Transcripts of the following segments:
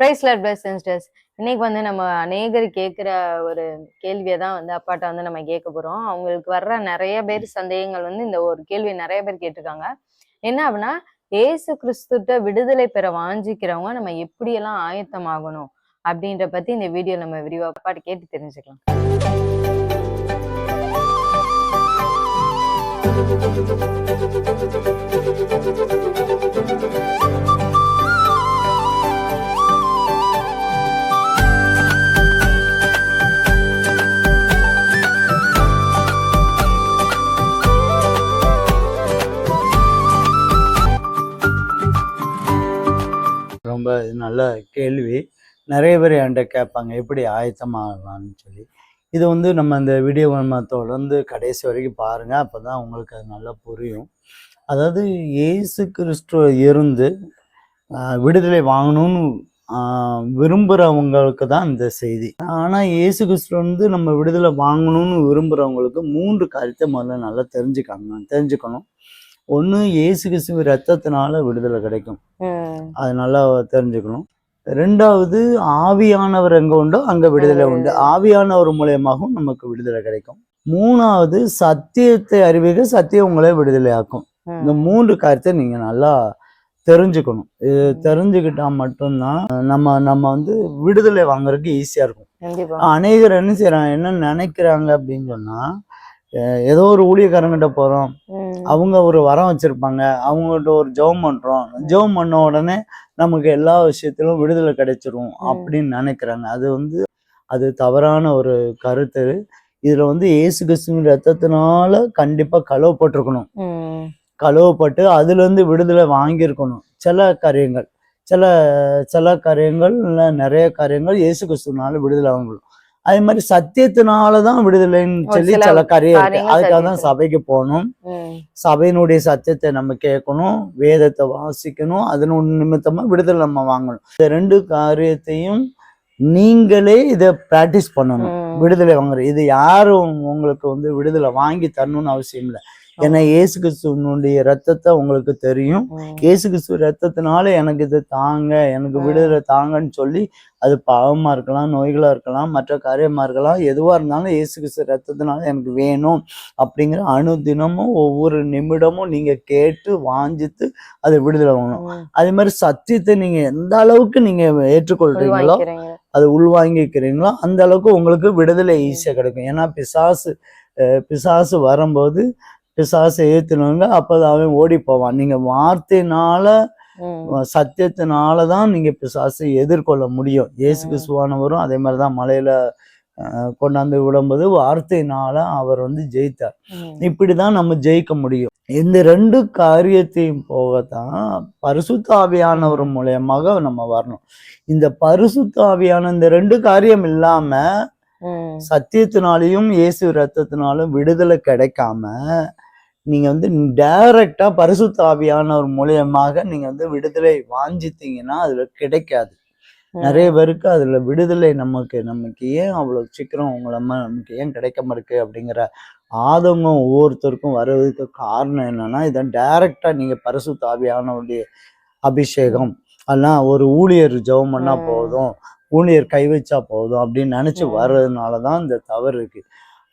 Price lot plus sisters இன்னைக்கு வந்து நம்ம அநேகர் கேட்குற ஒரு கேள்வியை தான் வந்து அப்பாட்ட வந்து நம்ம கேட்க போகிறோம் அவங்களுக்கு வர்ற நிறைய பேர் சந்தேகங்கள் வந்து இந்த ஒரு கேள்வி நிறைய பேர் கேட்டிருக்காங்க. என்ன அப்படின்னா ஏசு கிறிஸ்துட்ட விடுதலை பெற வாஞ்சிக்கிறவங்க நம்ம எப்படியெல்லாம் ஆயத்தமாகணும் அப்படின்ற பத்தி இந்த வீடியோ நம்ம விரிவாக அப்பாட்ட கேட்டு தெரிஞ்சுக்கலாம். ரொம்ப நல்ல கேள்வி. நிறைய பேர் என்கிட்ட கேட்பாங்க எப்படி ஆயத்தமாகலாம்னு சொல்லி. இது வந்து நம்ம இந்த வீடியோ நம்ம தொடர்ந்து கடைசி வரைக்கும் பாருங்கள் அப்போ தான் உங்களுக்கு அது நல்லா புரியும். அதாவது இயேசு கிறிஸ்துவ இருந்து விடுதலை வாங்கணும்னு விரும்புகிறவங்களுக்கு தான் இந்த செய்தி. ஆனால் இயேசு கிறிஸ்து வந்து நம்ம விடுதலை வாங்கணும்னு விரும்புகிறவங்களுக்கு மூன்று காரியத்தை முதல்ல நல்லா தெரிஞ்சுக்காங்க தெரிஞ்சுக்கணும். ஒன்று இயேசு கிறிஸ்துவ ரத்தத்தினால விடுதலை கிடைக்கும். அது நல்லா தெரிஞ்சுக்கணும். ரெண்டாவது ஆவியானவர் எங்க உண்டோ அங்க விடுதலை உண்டு. ஆவியானவர் மூலியமாகவும் நமக்கு விடுதலை கிடைக்கும். மூணாவது சத்தியத்தை அறிவிக்க சத்தியம் உங்களை விடுதலை ஆக்கும் இந்த மூன்று காரியத்தை நீங்க நல்லா தெரிஞ்சுக்கணும். இது தெரிஞ்சுக்கிட்டா மட்டும்தான் நம்ம நம்ம வந்து விடுதலை வாங்குறதுக்கு ஈஸியா இருக்கும். அநேகர் என்ன செய்யறாங்க என்ன நினைக்கிறாங்க அப்படின்னு சொன்னா அஹ் ஏதோ ஒரு ஊழியக்காரங்கிட்ட போறோம். உம் அவங்க ஒரு வரம் வச்சிருப்பாங்க அவங்ககிட்ட ஒரு ஜெபம் பண்றோம். ஜெபம் பண்ண உடனே நமக்கு எல்லா விஷயத்திலும் விடுதலை கிடைச்சிரும் அப்படின்னு நினைக்கிறாங்க. அது வந்து அது தவறான ஒரு கருத்து. இதுல வந்து இயேசு கிறிஸ்துவின் ரத்தத்தினால கண்டிப்பா கழுவப்பட்டிருக்கணும். கழுவப்பட்டு அதுல இருந்து விடுதலை வாங்கியிருக்கணும். சில காரியங்கள் சில சில காரியங்கள் இல்ல நிறைய காரியங்கள் இயேசு கிறிஸ்துவனால விடுதலை வாங்கணும். அதே மாதிரி சத்தியத்தினால தான் விடுதலைன்னு சொல்லி சில காரியம் இருக்கு. அதுக்காக தான் சபைக்கு போகணும். சபையினுடைய சத்தியத்தை நம்ம கேட்கணும் வேதத்தை வாசிக்கணும் அதன் நிமித்தமா விடுதலை நம்ம வாங்கணும். இந்த ரெண்டு காரியத்தையும் நீங்களே இதை பிராக்டிஸ் பண்ணணும். விடுதலை வாங்குறது இது யாரும் உங்களுக்கு வந்து விடுதலை வாங்கி தரணும்னு அவசியம் இல்லை. ஏன்னா இயேசு கிறிஸ்துவனுடைய ரத்தத்தை உங்களுக்கு தெரியும். இயேசு கிறிஸ்துவ ரத்தத்தினால எனக்கு இது தாங்க எனக்கு. விடுதலை தாங்கன்னு சொல்லி அது பாவமா இருக்கலாம் நோய்களா இருக்கலாம் மற்ற காரியமா இருக்கலாம் எதுவா இருந்தாலும் இயேசு கிறிஸ்துவ ரத்தத்தினால எனக்கு வேணும் அப்படிங்கிற அனுதினமும் ஒவ்வொரு நிமிடமும் நீங்க கேட்டு வாஞ்சித்து அதை விடுதலை வாங்கணும். அதே மாதிரி சத்தியத்தை நீங்க எந்த அளவுக்கு நீங்க ஏற்றுக்கொள்றீங்களோ உள்வாங்கிக்கிறீங்க. அது உள்வாங்கிக்கிறீங்களோ அந்த அளவுக்கு உங்களுக்கு விடுதலை ஈஸியா கிடைக்கும். ஏன்னா பிசாசு பிசாசு வரும்போது பிசாசை ஏத்துனவங்க அப்போ அவன் ஓடி போவான். நீங்க வார்த்தையினால சத்தியத்தினால தான் நீங்க பிசாசை எதிர்கொள்ள முடியும். இயேசு. கிறிஸ்துவானவரும் அதே மாதிரி தான் மலையில கொண்டாந்து விடும்போது வார்த்தையினால அவர் வந்து ஜெயித்தார். இப்படிதான் நம்ம ஜெயிக்க முடியும். இந்த ரெண்டு காரியத்தையும் போகத்தான் பரிசுத்த ஆவியானவர் மூலியமாக நம்ம வரணும். இந்த பரிசுத்த ஆவியான இந்த ரெண்டு காரியம் இல்லாம சத்தியத்தினாலையும் இயேசு ரத்தத்தினாலும் விடுதலை கிடைக்காம நீங்க வந்து டைரக்டா பரிசுத்த ஆவியானவர் மூலியமாக நீங்க வந்து விடுதலை வாஞ்சித்தீங்கன்னா அதுல கிடைக்காது நிறைய பேருக்கு அதுல விடுதலை நமக்கு நமக்கு ஏன் அவ்வளவு சீக்கிரம் உங்களை நமக்கு ஏன் கிடைக்காம இருக்கு அப்படிங்கிற ஆதங்கம் ஒவ்வொருத்தருக்கும் வர்றதுக்கு காரணம் என்னன்னா இதை டைரக்டா நீங்க பரிசுத்த ஆவியானவருடைய அபிஷேகம் அதெல்லாம் ஒரு ஊழியர் ஜெபம் பண்ணா ம். போதும் ஊழியர் கை வச்சா போதும் அப்படின்னு நினைச்சு. வர்றதுனால தான் இந்த தவறு இருக்கு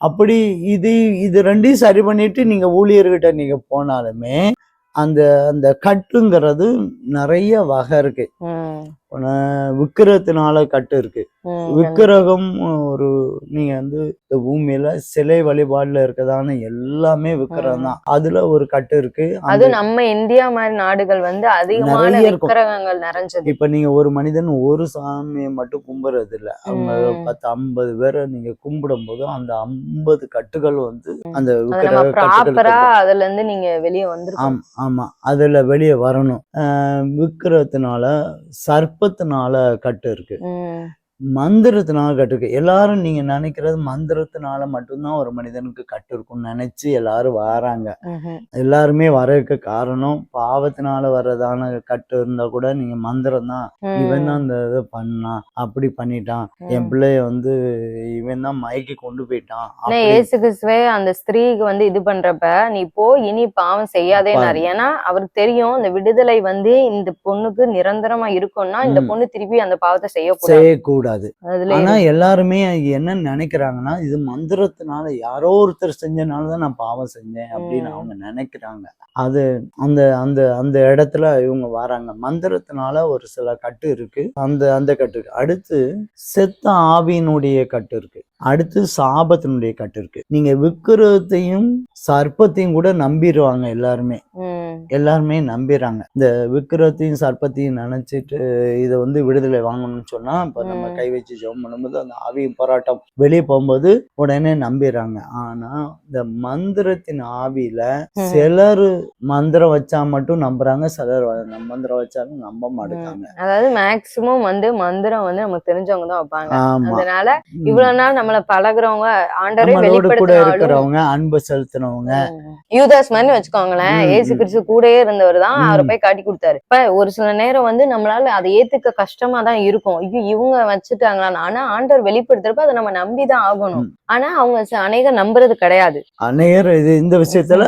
அப்படி இது இது ரெண்டையும் சரி பண்ணிட்டு நீங்க ஊழியர்கிட்ட நீங்க போனாலுமே அந்த அந்த கட்டுங்கிறது நிறைய வகை இருக்கு. விக்கிரகத்தினால கட்டு இருக்கு. விக்கிரகம் ஒரு நீங்க வந்து இந்த பூமியில சிலை வழிபாடுல இருக்கதான எல்லாமே விக்கிரகம் தான். அதுல ஒரு கட்டு இருக்கு. அது நம்ம இந்தியா மாதிரி நாடுகள் வந்து அதிகமான. விக்கிரகங்கள் நிறைஞ்சது. இப்ப நீங்க ஒரு மனிதன் ஒரு சாமியை மட்டும் கும்பிடுறது இல்ல அவங்க. பத்து ஐம்பது பேரை நீங்க கும்பிடும் போது அந்த ஐம்பது கட்டுகள் வந்து அந்த ப்ராப்பரா. அதுல இருந்து நீங்க வெளியே வந்திருக்கோம் ஆம் அதுல வெளியே வரணும். ஆஹ் முப்பத்தி நாலு கட்டு இருக்கு. மந்திரத்தினால கட்டு இருக்கு எல்லாரும் நீங்க நினைக்கிறது மந்திரத்தினால மட்டும்தான் ஒரு மனிதனுக்கு கட்டு இருக்கும்னு நினைச்சு எல்லாரும் வராங்க. எல்லாருமே வரதுக்கு காரணம் பாவத்தினால வர்றதான கட்டு இருந்தா கூட நீங்க மந்திரம் தான். இவன் தான் இந்த இதை பண்ணான் அப்படி பண்ணிட்டான் என். பிள்ளைய வந்து இவன் தான் மயக்கி கொண்டு போயிட்டான் ஏசு கிறிஸ்துவே அந்த ஸ்திரீக்கு வந்து இது பண்றப்ப நீ போ இனி பாவம் செய்யாதேனாரு ஏன்னா அவருக்கு தெரியும் இந்த விடுதலை வந்து இந்த பொண்ணுக்கு நிரந்தரமா இருக்கும்னா இந்த. பொண்ணு திருப்பி அந்த பாவத்தை செய்யக்கூடாது அதுல ஆனா எல்லாருமே என்ன நினைக்கிறாங்கன்னா இது மந்திரத்தினால யாரோ ஒருத்தர் செஞ்சனால தான் நான் பாவம் செஞ்சேன் அப்படின்னு. அவங்க நினைக்கிறாங்க. அது அந்த அந்த அந்த இடத்துல இவங்க வராங்க. மந்திரத்தினால ஒரு சில கட்டு இருக்கு. அந்த அந்த கட்டு இருக்கு. அடுத்து செத்த ஆவியினுடைய கட்டு இருக்கு. அடுத்து சாபத்தினுடைய கட்டு இருக்கு. நீங்க விக்கிரகத்தையும் சர்ப்பத்தையும் கூட நம்பிடுவாங்க எல்லாருமே. எல்லாருமே நம்பிடுறாங்க இந்த விக்கிரகத்தையும் சர்ப்பத்தையும் நினைச்சிட்டு இதை வந்து விடுதலை வாங்கணும்னு சொன்னா இப்ப நம்ம. கை வச்சு ஜெபம் பண்ணும்போது அந்த ஆவியின் போராட்டம் வெளியே போகும்போது உடனே நம்பிடுறாங்க ஆனா இந்த மந்திரத்தின் ஆவியில. சிலர் மந்திரம் வச்சா மட்டும் நம்புறாங்க சிலர் மந்திரம் வச்சாலும் நம்ப மாட்டாங்க அதாவது மேக்சிமம் வந்து மந்திரம் வந்து நமக்கு தெரிஞ்சவங்க தான் வைப்பாங்க அதனால. இவ்வளவு நாள் நம்மள பழகுறவங்க ஆண்டரை இருக்கிறவங்க அன்பு செலுத்தினவங்க. யூதாஸ் மாதிரி வச்சுக்கோங்களேன் ஏசு. கிறிஸ்து கூடயே இருந்தவர் தான் அவரை. போய் காட்டி கொடுத்தாரு. இப்ப ஒரு சில நேரம் வந்து நம்மளால அதை ஏத்துக்க கஷ்டமா தான் இருக்கும். ஐயோ இவங்க வச்சுட்டாங்களான்னு. ஆனா ஆண்டவர் வெளிப்படுத்துறப்ப அதை நம்ம நம்பிதான் ஆகணும். ஆனா அவங்க அநேகர் நம்புறது கிடையாது. அநேகர் இது இந்த விஷயத்துல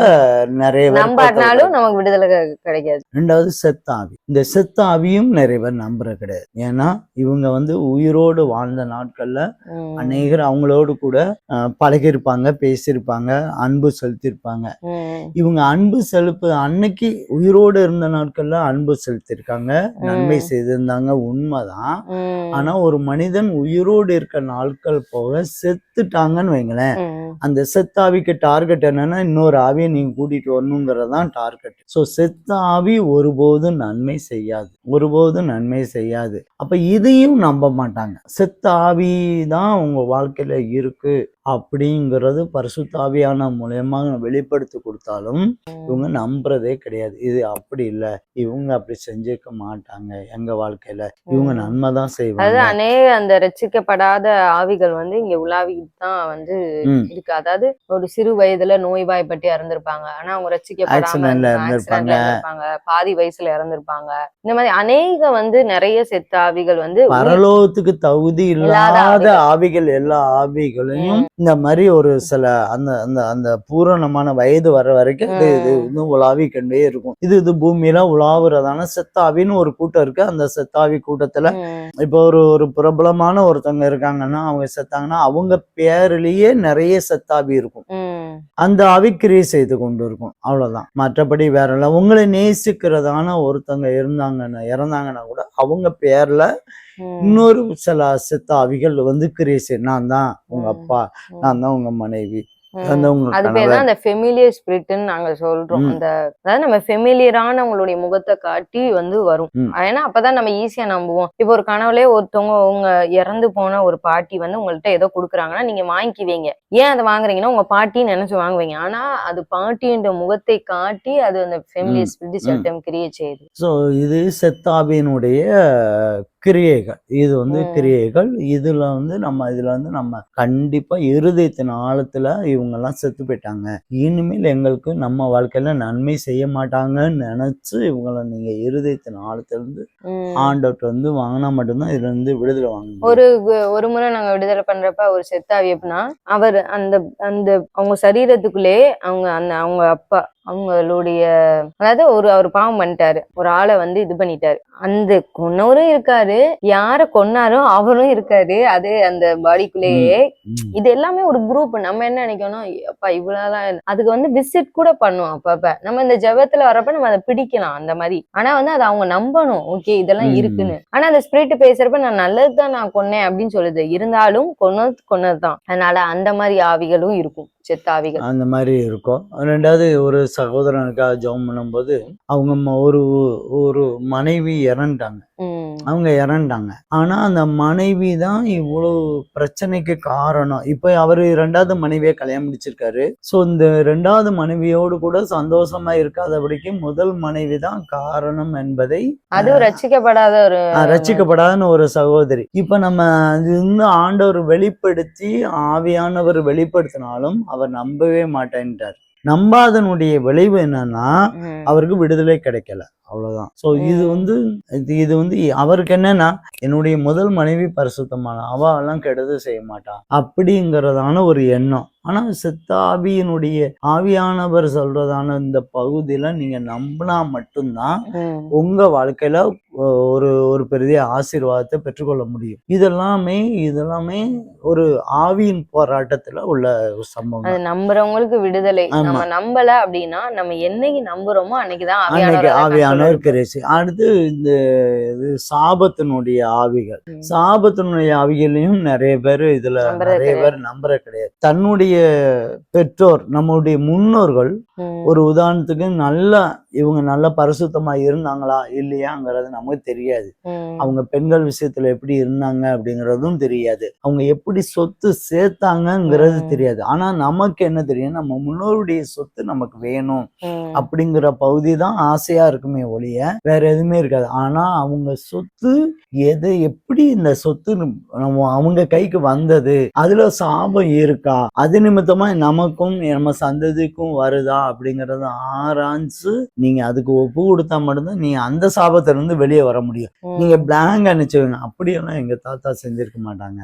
நிறைய நம்பாட்டினாலும் நமக்கு விடுதலை கிடைக்காது. ரெண்டாவது செத்த ஆவி இந்த செத்த ஆவியும் நிறைய பேர் நம்புற கிடையாது. ஏன்னா இவங்க வந்து உயிரோடு வாழ்ந்த நாட்கள்ல. அநேகர் அவங்களோடு கூட அஹ், பழகியிருப்பாங்க பேசியிருப்பாங்க அன்பு செலுத்தியிருப்பாங்க. இவங்க அன்பு செலுப்பு அன்னைக்கு உயிரோடு இருந்த நாட்கள்ல அன்பு செலுத்தியிருக்காங்க. நன்மை. செய்திருந்தாங்க. உண்மைதான். ஆனா ஒரு மனிதன் உயிரோடு இருக்க நாட்கள் போக செத்துட்டாங்கன்னு வைங்களேன். அந்த செத்த ஆவிக்கு டார்கெட் என்னன்னா இன்னொரு ஆவியை நீங்க கூட்டிட்டு வரணுங்கிறது தான் டார்கெட். ஸோ செத்த ஆவி ஒருபோதும் நன்மை செய்யாது. ஒருபோதும் நன்மை செய்யாது. அப்ப இதையும் நம்ப மாட்டாங்க. செத்த ஆவி தான் உங்க வாழ்க்கையில இருக்கு. அப்படிங்கிறது பரிசுத்தாவியான மூலயமா வெளிப்படுத்தி கொடுத்தாலும் இவங்க நம்புறதே கிடையாது. இது அப்படி இல்லை. இவங்க அப்படி செஞ்சிருக்க மாட்டாங்க எங்க வாழ்க்கையில. இவங்க. நன்மை தான் அதாவது செய்வாங்க அநேக அந்த ரட்சிக்கப்படாத ஆவிகள் வந்து இங்க உலாவிட்டு தான் வந்து. இருக்கு. அதாவது ஒரு சிறு வயதுல நோய்வாய்ப்பட்டு இறந்திருப்பாங்க. ஆனா அவங்க. இறந்திருப்பாங்க. பாதி வயசுல இறந்திருப்பாங்க. இந்த மாதிரி அநேக வந்து நிறைய செத்த ஆவிகள் வந்து பரலோகத்துக்கு தகுதி இல்லாத. ஆவிகள். எல்லா ஆவிகளையும் இந்த மாதிரி ஒரு சில அந்த அந்த அந்த பூரணமான வயது வர வரைக்கும் இது இது. இன்னும் உலாவி கொண்டே இருக்கும். இது இது பூமியில உலாவுறதான செத்தாவின்னு ஒரு கூட்டம் இருக்கு. அந்த செத்தாவி கூட்டத்துல இப்போ ஒரு ஒரு பிரபலமான ஒருத்தவங்க இருக்காங்கன்னா அவங்க செத்தாங்கன்னா அவங்க பேர்லயே நிறைய செத்தாவி இருக்கும். அந்த ஆவி கிரியை செய்து கொண்டு இருக்கும் அவ்வளவுதான். மற்றபடி வேற இல்லை. உங்களை நேசிக்கிறதான ஒருத்தவங்க இருந்தாங்கன்னா இறந்தாங்கன்னா கூட அவங்க பேர்ல இன்னொரு சில செத்த ஆவிகள் வந்து கிரியை நான் தான் உங்க அப்பா நான் தான் உங்க மனைவி. அது பேர் தான் அந்த ஃபெமிலியர் ஸ்பிரிட்னு நாங்க சொல்றோம். அந்த அதாவது நம்ம ஃபெமிலியரான உங்களுடைய முகத்தை காட்டி வந்து வரும். ஏன்னா அப்பதான் நம்ம ஈஸியா நம்புவோம். இப்போ ஒரு கனவுலே ஒருத்தவங்க உங்க இறந்து போன ஒரு பாட்டி வந்து உங்கள்ட்ட ஏதோ கொடுக்குறாங்கன்னா நீங்க வாங்கிக்குவீங்க ஏன் அதை வாங்குறீங்கன்னா உங்க பாட்டின்னு நினைச்சு வாங்குவீங்க. ஆனா அது பாட்டின்ற முகத்தை காட்டி அது அந்த ஃபெமிலியர் ஸ்பிரிட் சில ம். டைம் கிரியேட் செய்யுது. ஸோ இது செத்தாவினுடைய கிரியைகள் இது வந்து. கிரியைகள் இதுல வந்து நம்ம இதுல வந்து நம்ம கண்டிப்பா இருதயத்தின் ஆழத்துல இவங்க எல்லாம் செத்து போயிட்டாங்க இனிமேல் எங்களுக்கு நம்ம வாழ்க்கையில நன்மை செய்ய மாட்டாங்கன்னு நினைச்சு இவங்கள நீங்க இருதயத்தின் ஆழத்துல இருந்து ம். ஆண்டவர்கிட்ட வந்து வாங்கினா மட்டும்தான் இதுல இருந்து விடுதலை வாங்க. ஒரு ஒரு முறை நாங்க விடுதலை பண்றப்ப ஒரு செத்தாவி எப்படின்னா அவர் அந்த அந்த அவங்க சரீரத்துக்குள்ளே அவங்க அந்த அவங்க அப்பா அவங்களுடைய அதாவது ஒரு அவர் பாவம் பண்ணிட்டாரு. ஒரு ஆளை வந்து இது பண்ணிட்டாரு. அந்த கொன்னவரும் இருக்காரு. யார கொன்னாரோ அவரும் இருக்காரு. அது அந்த பாடிக்குள்ளேயே. இது எல்லாமே ஒரு குரூப் நம்ம என்ன நினைக்கணும்? அப்பா இவ்வளவுலாம் அதுக்கு வந்து விசிட் கூட பண்ணுவோம் அப்பப்ப. நம்ம இந்த ஜெபத்துல வரப்ப நம்ம அதை பிடிக்கலாம் அந்த மாதிரி. ஆனா வந்து அதை அவங்க நம்பணும். ஓகே இதெல்லாம். இருக்குன்னு. ஆனா அந்த ஸ்பிரிட் பேசுறப்ப நான் நல்லதுதான் நான் கொன்னேன் அப்படின்னு சொல்லுது. இருந்தாலும் கொன்னது கொன்னதுதான். அதனால அந்த மாதிரி ஆவிகளும் இருக்கும். செத்த ஆவிகள். அந்த மாதிரி இருக்கும். ரெண்டாவது ஒரு சகோதரனுக்காக ஜெபம் பண்ணும்போது அவங்க ஒரு ஒரு மனைவி இறந்துட்டாங்க. அவங்க இறந்துட்டாங்க. ஆனா அந்த மனைவி தான் இவ்வளவு பிரச்சனைக்கு காரணம். இப்ப அவரு ரெண்டாவது மனைவியை கல்யாணம் முடிச்சிருக்காரு. சோ இந்த ரெண்டாவது மனைவியோடு கூட சந்தோஷமா இருக்காதபடிக்கு முதல் மனைவி தான் காரணம் என்பதை அதுவும் ரட்சிக்கப்படாத ஒரு ஆஹ், ரட்சிக்கப்படாத ஒரு சகோதரி. இப்ப நம்ம அது இன்னும் ஆண்டவர் வெளிப்படுத்தி ஆவியானவர் வெளிப்படுத்தினாலும் அவர் நம்பவே மாட்டேன்ட்டார். நம்பாதனுடைய விளைவு என்னன்னா. அவருக்கு விடுதலை கிடைக்கல அவ்வளவுதான் சோ இது. வந்து இது இது வந்து அவருக்கு என்னன்னா என்னுடைய முதல் மனைவி பரிசுத்தமான அவ எல்லாம் கெடுதல் செய்ய மாட்டா அப்படிங்கறதான ஒரு எண்ணம் ஆனா சித்த ஆவியினுடைய ஆவியானவர் சொல்றதான இந்த பகுதியில நீங்க நம்பினா மட்டும்தான். உங்க வாழ்க்கையில ஒரு ஒரு பெரிய ஆசீர்வாதத்தை பெற்றுக்கொள்ள முடியும் இதெல்லாமே இதெல்லாமே ஒரு ஆவியின் போராட்டத்துல உள்ள ஒரு சம்பவம் அது. நம்புறவங்களுக்கு விடுதலை. நம்ம நம்பல அப்படின்னா நம்ம என்னைக்கு நம்புறோமோ அன்னைக்குதான் அன்னைக்கு ஆவியானவர் ஆவியானவர் கிரேசி அடுத்து இந்த இது சாபத்தினுடைய ஆவிகள். சாபத்தினுடைய ஆவிகளையும் நிறைய பேர் இதுல நிறைய பேர் நம்புற கிடையாது தன்னுடைய பெற்றோர் நம்முடைய முன்னோர்கள். ஒரு உதாரணத்துக்கு நல்ல இவங்க நல்ல பரிசுத்தமா இருந்தாங்களா இல்லையாங்கிறது நமக்கு தெரியாது. அவங்க பெண்கள் விஷயத்துல எப்படி இருந்தாங்க அப்படிங்கறதும் தெரியாது அவங்க எப்படி சொத்து சேர்த்தாங்கங்கிறது. தெரியாது ஆனா நமக்கு என்ன தெரியும் நம்ம முன்னோருடைய சொத்து நமக்கு வேணும். அப்படிங்கிற பகுதி தான் ஆசையா இருக்குமே ஒழிய வேற எதுவுமே இருக்காது ஆனா அவங்க சொத்து எது எப்படி இந்த சொத்து நம்ம அவங்க கைக்கு வந்தது அதுல சாபம் இருக்கா அது நிமித்தமா நமக்கும் நம்ம சந்ததிக்கும் வருதா அப்படிங்கறத ஆராய்ஞ்சு நீங்க அதுக்கு ஒப்பு கொடுத்தா மட்டும்தான் நீங்க அந்த சாபத்துல இருந்து வெளியே வர முடியும். நீங்க பிளாங்க் அனுப்பிச்சுங்க அப்படியெல்லாம் எங்க தாத்தா செஞ்சிருக்க மாட்டாங்க.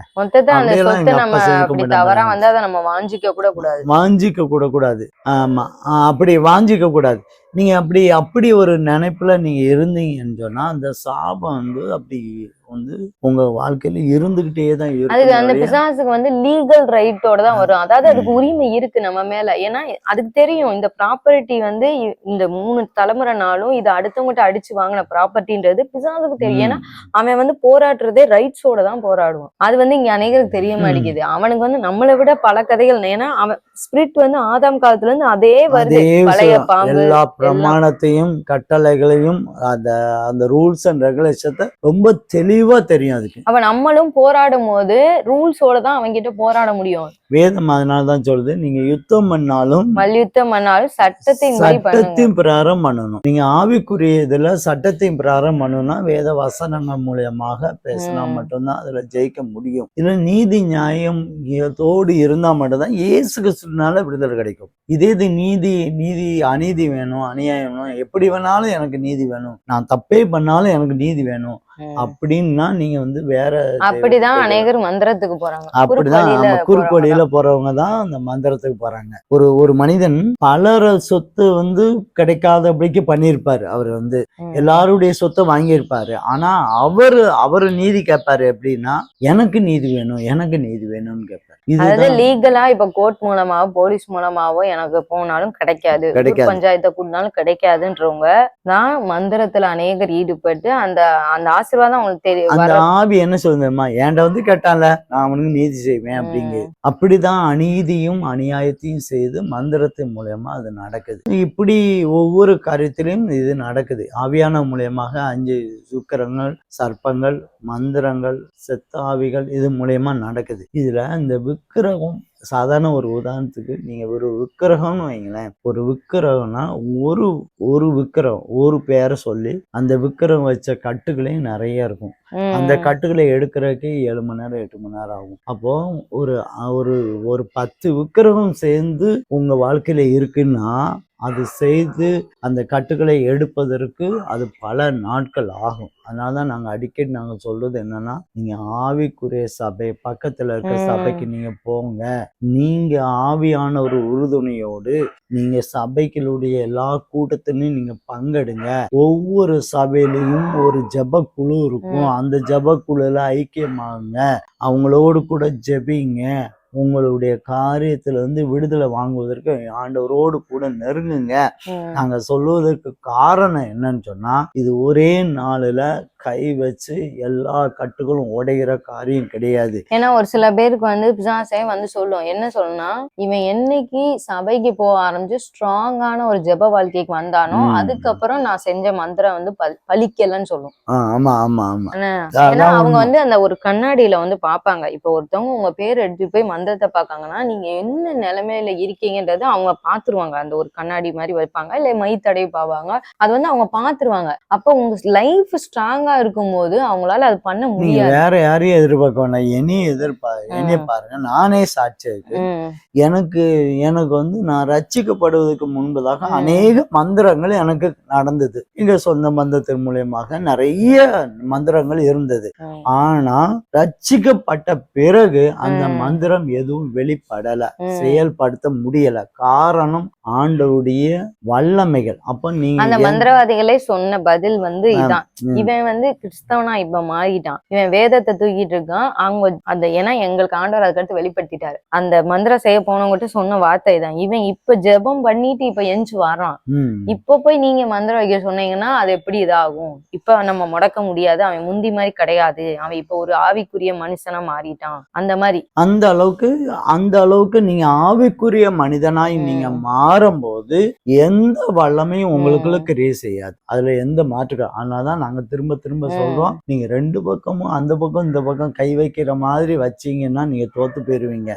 வாஞ்சிக்க கூட கூடாது. வாஞ்சிக்க கூட கூடாது. ஆமா. அப்படி வாஞ்சிக்க கூடாது. நீங்க அப்படி அப்படி ஒரு நினைப்புல நீங்க இருந்தீங்கன்னு சொன்னா அந்த சாபம் வந்து அப்படி வந்து உங்க வாழ்க்கையில இருந்துகிட்டே தான் அதுக்கு அந்த இருக்கும் பிசாசுக்கு வந்து லீகல் ரைட்டோட தான் வரும். அதாவது அதுக்கு உரிமை இருக்கு நம்ம மேல. ஏன்னா அதுக்கு தெரியும் இந்த ப்ராப்பர்ட்டி வந்து இந்த மூணு தலைமுறைனாலும் இது அடுத்தவங்ககிட்ட அடிச்சு வாங்கின ப்ராப்பர்ட்டின்றது பிசாசுக்கு தெரியும். ஏன்னா அவன் வந்து போராடுறதே ரைட்ஸோட தான் போராடுவான். அது வந்து இங்க அநேகருக்கு தெரிய. மாட்டேங்குது. அவனுக்கு வந்து நம்மளை விட பல கதைகள் ஏன்னா அவன் ஸ்பிரிட் வந்து ஆதாம் காலத்துல இருந்து அதே வருது. பழைய. பாம்பு. பிரமாணத்தையும் கட்டளைகளையும் அந்த அந்த ரூல்ஸ் அண்ட் ரெகுலேஷத்தை ரொம்ப தெளிவா தெரியும் அதுக்கு. அவன் நம்மளும் போராடும் போது ரூல்ஸோட தான் அவங்க கிட்ட போராட முடியும். வேதம் அதனால தான் சொல்லுது நீங்க யுத்தம் பண்ணாலும் மல்யுத்தம் பண்ணாலும் சட்டத்தின் பண்ணுங்க சட்டத்தின் பிரகாரம் பண்ணணும். நீங்க ஆவிக்குரிய இதுல சட்டத்தின் பிரகாரம் பண்ணணும்னா வேத வசனங்கள் மூலியமாக பேசினா. மட்டும்தான் அதுல ஜெயிக்க முடியும். இதுல நீதி நியாயம் தோடு இருந்தா மட்டும்தான் இயேசு கிறிஸ்துனால விடுதலை கிடைக்கும். இதே இது நீதி நீதி அநீதி வேணும். அநியாயம் வேணும் எப்படி வேணாலும் எனக்கு நீதி வேணும் நான் தப்பே பண்ணாலும் எனக்கு நீதி வேணும். அப்படின்னா நீங்க வந்து வேற அப்படிதான் அநேகர் மந்திரத்துக்கு போறாங்க. அப்படிதான் நம்ம குறுக்கு போறவங்க தான். அந்த மந்திரத்துக்கு போறாங்க. ஒரு ஒரு மனிதன் பலர சொத்து வந்து கிடைக்காதபடிக்கு பண்ணியிருப்பாரு. அவர் வந்து. எல்லாருடைய சொத்தை வாங்கியிருப்பாரு. ஆனா அவரு அவரு நீதி கேட்பாரு எப்படின்னா எனக்கு நீதி வேணும் எனக்கு நீதி வேணும்னு கேட்பாரு. அதாவது லீகலா இப்ப கோர்ட் மூலமாவோ போலீஸ் மூலமாவோ எனக்கு போனாலும் கிடைக்காது. பஞ்சாயத்தை கூட்டினாலும் கிடைக்காதுன்றவங்க தான் மந்திரத்துல அநேகர் ஈடுபட்டு அந்த அந்த ஆசீர்வாதம் அவங்களுக்கு தெரியும் அந்த ஆவி என்ன சொல்லுதுமா என்கிட்ட வந்து கேட்டால நான் அவனுக்கு நீதி செய்வேன் அப்படிங்குது அப்படிதான் அநீதியும் அநியாயத்தையும் செய்து மந்திரத்தின் மூலியமா அது நடக்குது. இப்படி ஒவ்வொரு காரியத்திலையும் இது நடக்குது. ஆவியான மூலியமாக அஞ்சு சுக்கிரங்கள் சர்ப்பங்கள் மந்திரங்கள் செத்த ஆவிகள் இது மூலியமா நடக்குது. இதுல இந்த விக்கிரகம் சாதாரண ஒரு உதாரணத்துக்கு நீங்க ஒரு விக்கிரகம்னு வைங்களேன். ஒரு விக்கிரகம்னா ஒரு ஒரு விக்கிரகம் ஒரு பேரை சொல்லி அந்த விக்கிரகம் வச்ச கட்டுகளையும் நிறைய இருக்கும். அந்த கட்டுகளை எடுக்கிறதுக்கே ஏழு மணி நேரம் எட்டு மணி நேரம் ஆகும். அப்போ ஒரு ஒரு ஒரு பத்து விக்கிரகம் சேர்ந்து உங்க வாழ்க்கையில இருக்குன்னா அது செய்து அந்த கட்டுகளை எடுப்பதற்கு அது பல நாட்கள் ஆகும். அதனால தான் நாங்கள் அடிக்கடி நாங்கள் சொல்றது என்னன்னா நீங்க ஆவிக்குரிய சபை பக்கத்துல இருக்க. சபைக்கு நீங்க போங்க. நீங்க ஆவியான ஒரு உறுதுணையோடு நீங்க சபைகளுடைய எல்லா கூட்டத்திலையும் நீங்க பங்கெடுங்க. ஒவ்வொரு சபையிலையும் ஒரு ஜெப குழு இருக்கும் அந்த ஜெப குழுல ஐக்கியமாகுங்க. அவங்களோடு கூட ஜெபிங்க. உங்களுடைய காரியத்துல இருந்து விடுதலை வாங்குவதற்கு ஆண்டவரோடு கூட நெருங்குங்க. நாங்க சொல்வதற்கு காரணம் என்னன்னு சொன்னா இது ஒரே நாளுல கை வச்சு எல்லா கட்டுகளும் உடைகிற காரியம் கிடையாது. ஏன்னா ஒரு சில பேருக்கு வந்து பிசாசே வந்து சொல்லும். என்ன சொல்லணும்னா இவன் என்னைக்கு சபைக்கு போக ஆரம்பிச்சு ஸ்ட்ராங்கான ஒரு ஜெப வாழ்க்கைக்கு வந்தானோ. அதுக்கப்புறம் நான் செஞ்ச மந்திரம் வந்து பல்- பலிக்கலன்னு சொல்லும். ஆமா ஆமா ஆமா. ஏன்னா அவங்க. வந்து அந்த ஒரு கண்ணாடியில வந்து பாப்பாங்க இப்ப ஒருத்தவங்க உங்க பேர் எடுத்துட்டு போய் மந்திரத்தை பாக்காங்கன்னா நீங்க என்ன நிலைமையில இருக்கீங்கன்றது அவங்க பாத்துருவாங்க அந்த ஒரு கண்ணாடி மாதிரி வைப்பாங்க இல்ல மை தடவி பாவாங்க. அது வந்து அவங்க பாத்துருவாங்க அப்ப உங்க லைஃப் ஸ்ட்ராங்கா இருக்கும்போது அவங்களால அது பண்ண முடியாது. வேற யாரையும் எதிர்பார்க்க வேண்டாம் என்னையும் எதிர்பார் என்னைய பாருங்க. நானே சாட்சி இருக்கு ம், எனக்கு எனக்கு வந்து நான் ரட்சிக்கப்படுவதற்கு முன்பதாக. அநேக மந்திரங்கள் எனக்கு நடந்தது. எங்க சொந்த பந்தத்தின் மூலியமாக நிறைய மந்திரங்கள் இருந்தது. ஆனா ரட்சிக்கப்பட்ட பிறகு அந்த. மந்திரம் எதுவும் வெளிப்படல. செயல்படுத்த முடியல. காரணம் ஆண்டவருடைய வல்லமைகள். அப்ப நீங்க அந்த மந்திரவாதிகளே சொன்ன பதில் வந்து இதான். இவன் வந்து கிறிஸ்தவனா இப்ப மாறிட்டான். இவன் வேதத்தை தூக்கிட்டு இருக்கான். அவங்க அந்த ஏன்னா எங்களுக்கு ஆண்டவர் அதுக்கடுத்து வெளிப்படுத்திட்டாரு. அந்த மந்திரம் செய்ய போனவங்ககிட்ட சொன்ன வார்த்தை தான் இவன் இப்ப ஜெபம் பண்ணிட்டு இப்ப எஞ்சி வரான். இப்ப போய் நீங்க மந்திரம் வைக்க சொன்னீங்கன்னா அது எப்படி இதாகும்? இப்ப நம்ம முடக்க முடியாது. அவன் முந்தி மாதிரி கிடையாது. அவன் இப்ப ஒரு ஆவிக்குரிய மனுஷனா மாறிட்டான். அந்த மாதிரி. அந்த அளவுக்கு அந்த அளவுக்கு நீங்க ஆவிக்குரிய மனிதனாய். நீங்க மாறும்போது எந்த வல்லமையும் உங்களுக்குள்ள. கிரியை செய்யாது. அதுல எந்த மாற்றுக்க அதனாலதான் நாங்க திரும்ப திரும்ப ம். சொல்றோம். நீங்க ரெண்டு பக்கமும் அந்த பக்கம் இந்த பக்கம் கை வைக்கிற மாதிரி வச்சீங்கன்னா நீங்க தோத்து போயிருவீங்க.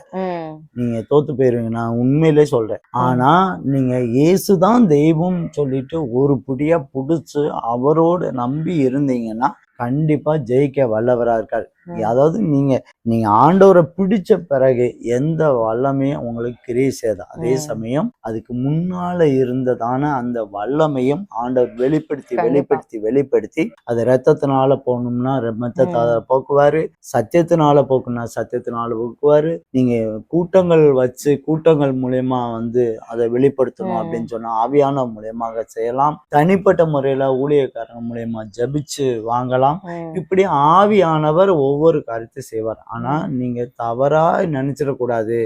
நீங்க தோத்து போயிருவீங்க. நான் உண்மையிலே சொல்றேன். ஆனா நீங்க இயேசுதான் தெய்வம் சொல்லிட்டு ஒரு புடியா புடிச்சு அவரோட நம்பி இருந்தீங்கன்னா கண்டிப்பா ஜெயிக்க வல்லவரா இருக்கார். அதாவது நீங்க நீங்க ஆண்டவரை பிடிச்ச பிறகு எந்த வல்லமையும் உங்களுக்கு கிரியை செய்யாது அதே. சமயம் அதுக்கு முன்னால இருந்ததான அந்த வல்லமையும் ஆண்டவர் வெளிப்படுத்தி. வெளிப்படுத்தி வெளிப்படுத்தி அது ரத்தத்தினால போகணும்னா ரத்தத்தை. போக்குவாரு சத்தியத்தினால போக்குனா சத்தியத்தினால போக்குவாரு நீங்க கூட்டங்கள் வச்சு கூட்டங்கள் மூலியமா வந்து அதை வெளிப்படுத்தணும். அப்படின்னு சொன்னா ஆவியான மூலியமாக செய்யலாம் தனிப்பட்ட முறையில ஊழியக்காரங்க மூலியமா ஜெபிச்சு வாங்கலாம் இப்படி ஆவியானவர் ஒவ்வொரு காரியத்தை செய்வார். ஆனா நீங்க தவறா நினைச்சிடக்கூடாது.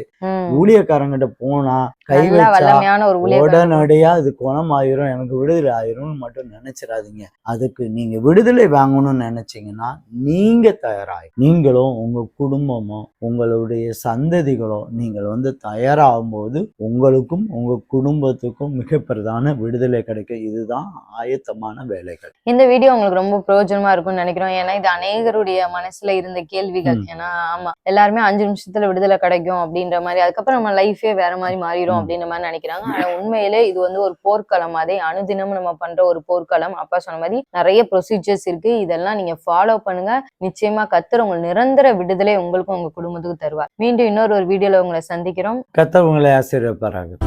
ஊழியக்காரங்கிட்ட போனா கை வல்லமையான ஒரு உடனடியா அது குணம் ஆயிரும் எனக்கு விடுதலை ஆயிரும்னு மட்டும் நினைச்சிடாதீங்க. அதுக்கு நீங்க விடுதலை வாங்கணும்னு நினைச்சீங்கன்னா நீங்க தயாராகி நீங்களும் உங்க குடும்பமும் உங்களுடைய சந்ததிகளோ நீங்கள் வந்து தயாராகும் போது உங்களுக்கும் உங்க குடும்பத்துக்கும் மிக பிரதான விடுதலை கிடைக்கும் இதுதான் ஆயத்தமான வேலைகள். இந்த வீடியோ உங்களுக்கு ரொம்ப பிரயோஜனமா இருக்கும்னு நினைக்கிறோம். ஏன்னா இது அநேகருடைய மனசுல இருந்த கேள்விகள். ஏன்னா ஆமா எல்லாருமே அஞ்சு நிமிஷத்துல விடுதலை கிடைக்கும் அப்படின்ற மாதிரி அதுக்கப்புறம் நம்ம லைஃபே வேற மாதிரி மாறிடும் ம். அப்படின்ற மாதிரி நினைக்கிறாங்க. ஆனா உண்மையிலே இது வந்து ஒரு போர்க்களம் அதே அனுதினமும் நம்ம பண்ற ஒரு போர்க்களம். அப்பா சொன்ன மாதிரி நிறைய ப்ரொசீஜர்ஸ் இருக்கு. இதெல்லாம் நீங்க ஃபாலோ பண்ணுங்க. நிச்சயமா கத்துற உங்கள் நிரந்தர விடுதலை உங்களுக்கும் உங்க குடும்பத்துக்கும் தருவார். மீண்டும் இன்னொரு ஒரு வீடியோல உங்களை சந்திக்கிறோம். கத்தவங்களை ஆசீர்வப்பாராக